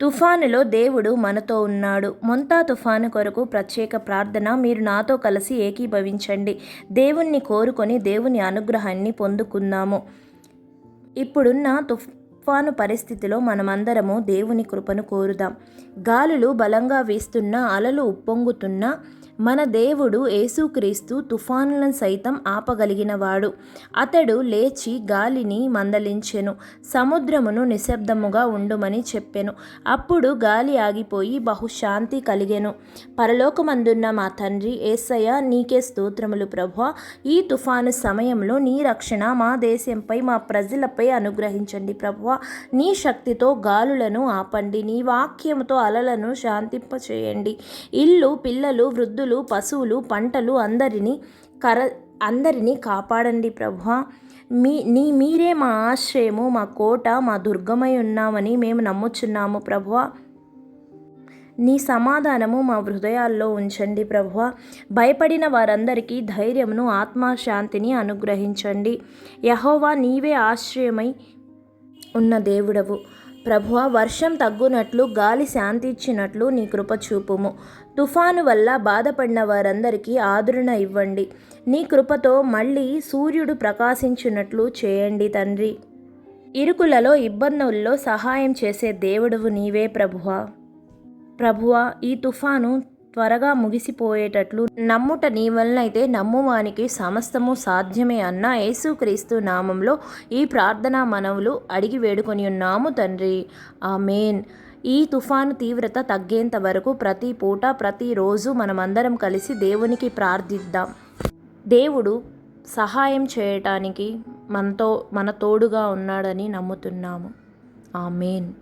తుఫానులో దేవుడు మనతో ఉన్నాడు. మొంతా తుఫాను కొరకు ప్రత్యేక ప్రార్థన. మీరు నాతో కలిసి ఏకీభవించండి. దేవుణ్ణి కోరుకొని దేవుని అనుగ్రహాన్ని పొందుకుందాము. ఇప్పుడున్న తుఫాను పరిస్థితిలో మనమందరము దేవుని కృపను కోరుదాం. గాలులు బలంగా వీస్తున్నా అలలు ఉప్పొంగుతున్నా మన దేవుడు యేసుక్రీస్తు తుఫానులను సైతం ఆపగలిగినవాడు. అతడు లేచి గాలిని మందలించెను సముద్రమును నిశ్శబ్దముగా ఉండుమని చెప్పెను. అప్పుడు గాలి ఆగిపోయి బహుశాంతి కలిగెను. పరలోకమందున్న మా తండ్రి ఏసయ్య నీకే స్తోత్రములు ప్రభా ఈ తుఫాను సమయంలో నీ రక్షణ మా దేశంపై మా ప్రజలపై అనుగ్రహించండి ప్రభా నీ శక్తితో గాలులను ఆపండి నీ వాక్యముతో అలలను శాంతింపచేయండి. ఇల్లు పిల్లలు వృద్ధులు పశువులు పంటలు అందరినీ కర అందరినీ కాపాడండి ప్రభా మీ నీ మీరే మా ఆశ్రయము మా కోట మా దుర్గమై ఉన్నామని మేము నమ్ముచున్నాము ప్రభువ. నీ సమాధానము మా హృదయాల్లో ఉంచండి ప్రభువ. భయపడిన వారందరికీ ధైర్యమును ఆత్మశాంతిని అనుగ్రహించండి. యహోవా నీవే ఆశ్రయమై ఉన్న దేవుడవు. ప్రభువ వర్షం తగ్గునట్లు గాలి శాంతిచ్చినట్లు నీ కృప చూపుము. తుఫాను వల్ల బాధపడిన వారందరికీ ఆదరణ ఇవ్వండి. నీ కృపతో మళ్ళీ సూర్యుడు ప్రకాశించినట్లు చేయండి తండ్రి. ఇరుకులలో ఇబ్బందుల్లో సహాయం చేసే దేవుడువు నీవే ప్రభువ. ప్రభువ ఈ తుఫాను త్వరగా ముగిసిపోయేటట్లు నమ్ముట నీ వలనైతే నమ్మువానికి సమస్తము సాధ్యమే అన్న యేసుక్రీస్తు నామంలో ఈ ప్రార్థనా మనవులు అడిగి వేడుకొని ఉన్నాము తండ్రి. ఆమెన్. ఈ తుఫాను తీవ్రత తగ్గేంత వరకు ప్రతి పూట ప్రతిరోజు మనమందరం కలిసి దేవునికి ప్రార్థిద్దాం. దేవుడు సహాయం చేయటానికి మనతో మన తోడుగా ఉన్నాడని నమ్ముతున్నాము. ఆమెన్.